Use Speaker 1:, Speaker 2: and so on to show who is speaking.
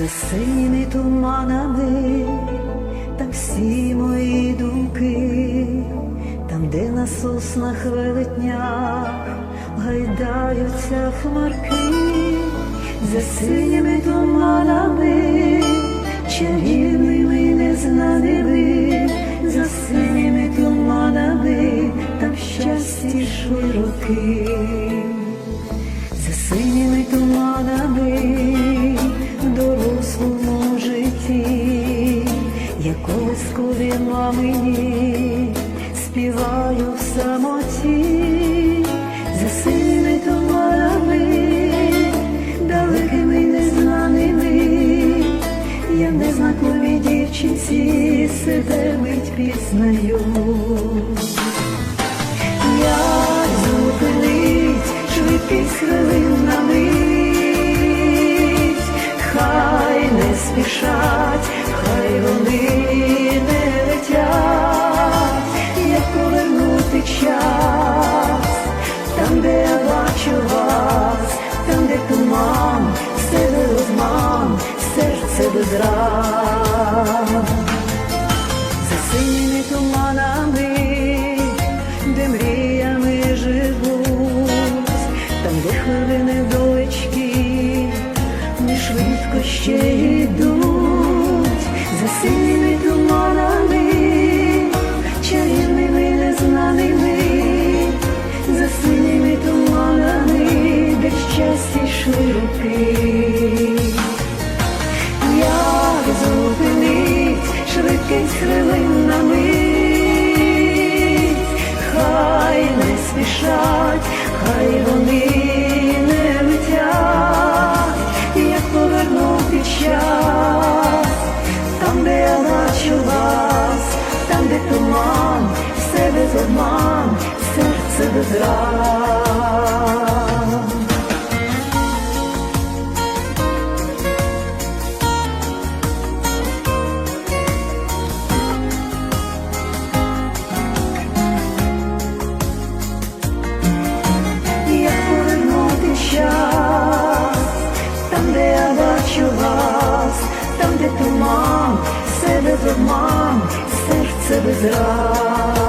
Speaker 1: за синіми туманами, там всі мої думки, там, де на соснах велетнях гайдаються хмарки, за синіми туманами, чарівними незнаними, за синіми туманами, там щастя широки. за я колискові мамині співаю в самоті, за синіми туманами, далекими незнаними, я в незнакомій дівчинці себе мить пізнаю. Як зупинить швидкість хвилин спішать, хай вони не летять, як повернути час, там, де я бачу вас, там, де туман, все без обман, серце без ран швидко ще йдуть, за синіми туманами, чарівними незнаними, за синіми туманами, де щастя йшли руки. Як зупинить швидкість хвилин там, де туман, все без обман, серце без ран.